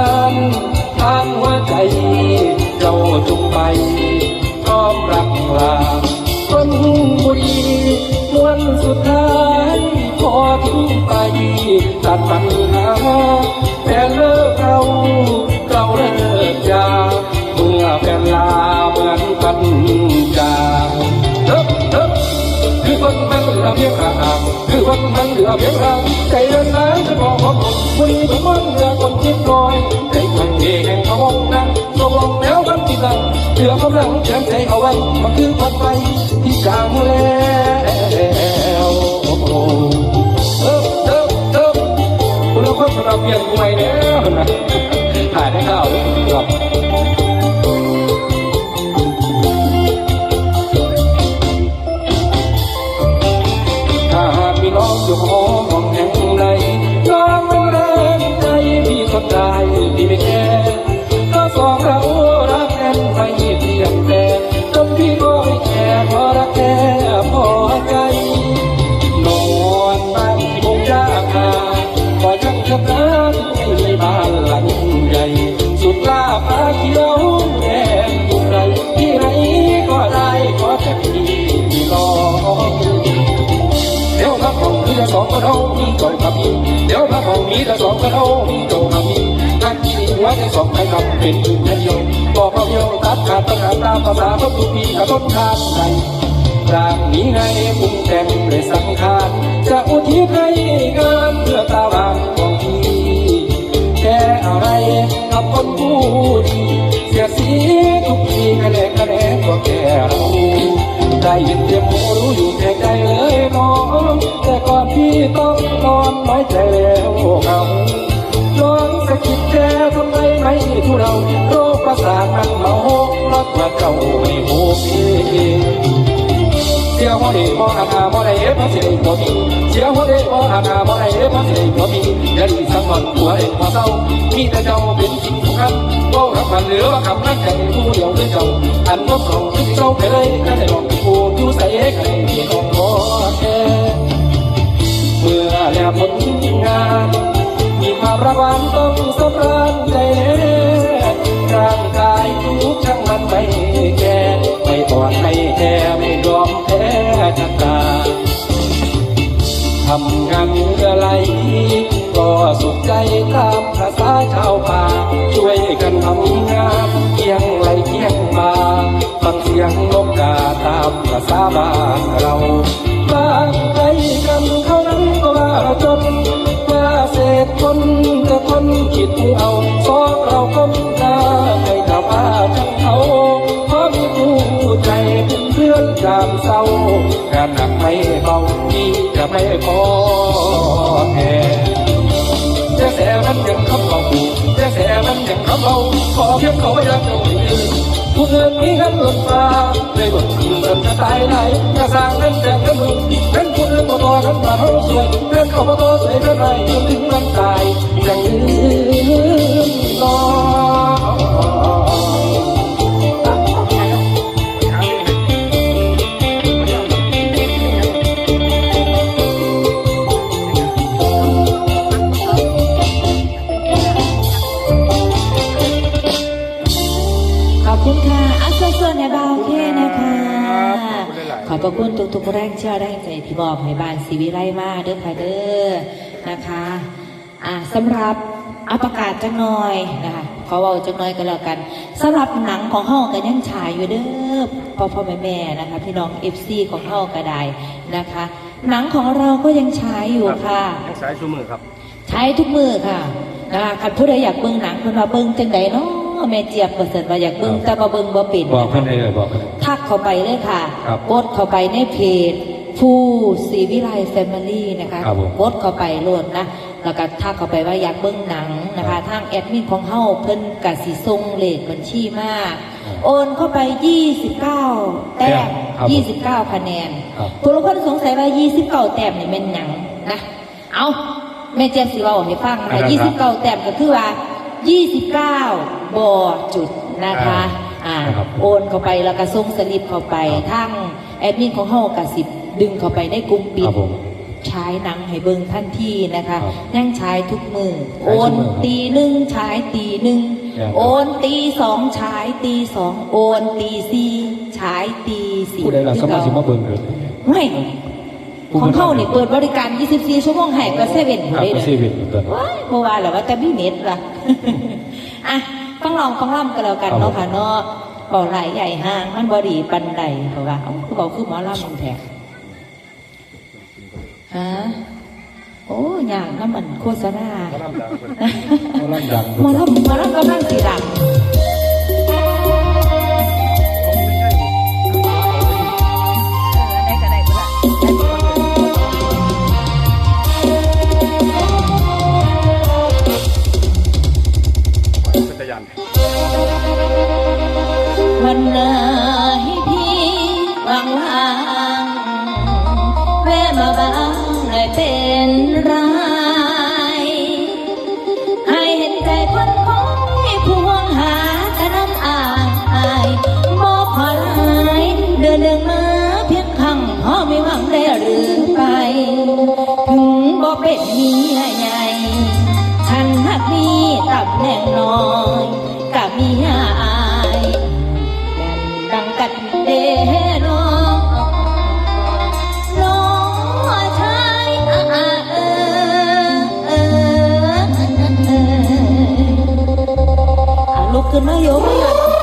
านทางหัวใจเจ้าจงไปพร้อมรักลาคนบุรีมวนสุดท้ายขอทิ้งไปตัดปัญหาแต่เลิกเราเราเลิกยาเมื่อแฟนลาเหมือนกันางคือคนมันเหลือเพียงร่างใจเดินน้ำจะบอกของผมวันนี้ผมมันเหลือคนจิตลอยใจคนเองแเดี๋ยวพระของมีแต่สองคนเอามีโจกับมีเดี๋ยวพระของมีแต่สองคนเอามีโจกับมีนั่นที่หัวใจสองไปกับเป็นหนึ่งเดียวบอกเราเดียวตัดขาดตั้งแต่ตามภาษาพระทุพีกับต้นขาดใจร่างนี้ไงปรุงแต่งด้วยสังขารจะอุทิศให้งานเพื่อตาบานของพี่แค่อะไรกับคนผู้ดีเสียสีทุกทีคะแนนคะแนนก็แค่เราได้ยินเสียงหู ก่อนพี่ต้องนอนน้อยใจแล้วเหงาน้องสะกิดแกทำไมไม่ทุเราโรคประสาทมันเมารักว่าเจ้าไม่โอเคเสียหัวเด็กมองหน้าบ่ได้เอฟเพราะเสียงบ่มีเสียหัวเด็กมองหน้าบ่ได้เอฟเพราะเสียงบ่มีอย่าดีสักวันหัวเด็กพอเศร้ามีแต่เจ้าเป็นจริงทุกคำก็รับมันเหลือว่าคำนั้นใจผู้เดียวด้วยเจ้าอันนกสองที่เจ้าไปเลยก็ได้ลองผู้อยู่ใส่ใครที่น้องขอแค่เมื่อ แล้วผลงาน มีความระวังต้องสำราญใจร่างกายทุกช่างมันไม่แก่ไม่อ่อนไม่แค่ไม่ยอมแพ้ชะตาทำงานเหนื่อไหลก็สุขใจตามภาษาชาวป่าช่วยกันทำงานเคียงไหลเคียงมาฟังเสียงนกกาตามภาษาบ้า ไม่พอแพ้จะแสมันยังคำเบาจะแสมันยังคำเบาขอเพียงเขาไม่รักเราไม่ลืมผู้เงินมีเงินหล้นฟ้าเลยบทที่เริ่มจะตายไหนจะสร้างนั้นแต่ก็มึงเป็นผู้อื่นมาต่อกันมาเขาสวยเรื่องเขามาต่อใส่กันไหนจนถึงวันตายอยังลืมน้ อบคุณหลายๆขอบพระคุณทุกๆแรงเชื่อแรงใจที่บอกให้บ้านศรีวิไลมาเด้อค่ะเด้อนะคะอ่าสำหรับเอาประกาศจังหน่อยนะคะขอเว่าจังหน่อยก็แล้วกันสำหรับหนังของเฮาก็ยังฉายอยู่เด้อพ่อพ่อแม่แม่ๆนะคะพี่น้อง FC ของเฮาก็ได้นะคะ หนังของเราก็ยังฉายอยู่ค่ะยังสายชูมือครับใช้ทุกมือค่ะนะคะคันผู้ใดอยากเบิ่งหนังเพิ่นว่าเบิ่งจังใดเนาะ แม่เจี๊ยบเพิ่นว่าอยากเบิ่งแต่บ่เบิ่งบ่เป็นบอกเพื่อนได้เลยบอกเพื่อนทักเข้าไปเลยค่ะครับกดเข้าไปในเพจผู้ศรีวิไลแฟมิลี่นะคะครับผมกดเข้าไปโหลดนะแล้วก็ทักเข้าไปว่าอยากเบิ่งหนังนะคะทางแอดมินของเฮาเพิ่นกสิส่งเลขบัญชีมาโอนเข้าไป 29 แต้มครับผม29 คะแนนครับผู้ลางคนสงสัยว่า 29 แต้มนี่เป็นหยังนะ เอาแม่เจมส์สิเว้าให้ฟังครันะบยี่สิบเก้าแต้มก็คือว่ายี่สิ บเก้าบอจุดนะคะอ่าครับ โอนเข้าไปแล้วก็ส่งสลิปเข้าไปครับทั้งแอดมินของเฮากับสิบดึงเข้าไปในกลุ่มปิคด รับผมชฉายหนังให้เบิ่งทันทีนะคะครับยังฉายทุกมือ โอฉายทุนกมื้อครับตีหนึ่งฉายตีหนึ่งครับโอนตีสองฉายตีสองโอนตีสี่ฉายตีสี่ผู้ใดล่ะสมาชิกมาเบิ่งเลยไม่ของเขาเนี่ยเปิดบริการ 24 ชั่วโมงให้ก็เซเว่นครับเลยก็เด้เซอเว่นอยู่ตอนนั้นว้ายเพราะว่าแหละว่าแต่พี่เน็ตล่ะ อะ ฟังลองฟังล่ำกันแล้วกันครับเนาะค่ะเนาะบ่ไหลใหญ่ห้างมันบอดีปันใดเพราะว่าเอ้าคือบอกคือหมอลำมึงแท้ฮะโอ้อย่างน้ำมันโฆษณาก็ลำดังเพิ่นหมอลำดังหมอลำหมอลำกำลังสีดัง คนคอยพวงหาแต่น้ำอายอายบ่พอหลายเดินเดินมาเพียงครั้งพอไม่หวังได้หรือไป ถึงบ่เป็นเมียใหญ่ ฉันหักมีตับแหน่งน้อยกับเมียอา อะลุกขึ้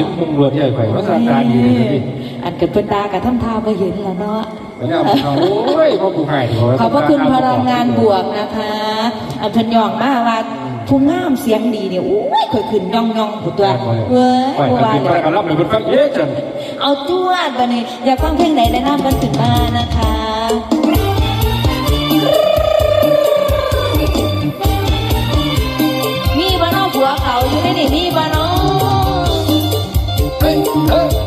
ค่ะเห็นมุงรวดที่ไอ้ไข่ว่าสานการดีเลยพี่อันกับเป็นตากับท่ำท่าก็เห็นแล้วเนาะวันนี้เอาเอาโอ้ยพ่อกูหายดีกว่าขอบพระคุณพลังงานบวกนะคะอันพันยองมากว่าผู้งามเสียงดีเนี่ยโอ้ยเคยขึ้นย่องย่องผู้ตัวเว้ยผู้ว่ากินเลไปยกันรับเลยเป็นฟังเอ๊ะจันเอาจวบันนี้อยากฟังเพลงไหนแนะนำกันขึ้นมานะคะมีบ้านเอาผัวเขาอยู่ในนี่มีบ้านเอา เฮ้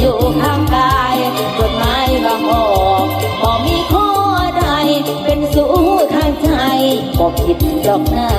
อยู่ข้างกายกฎหมายบางออกบ่มีข้อใดเป็นสู้ทางใจบอกผิดดอกนา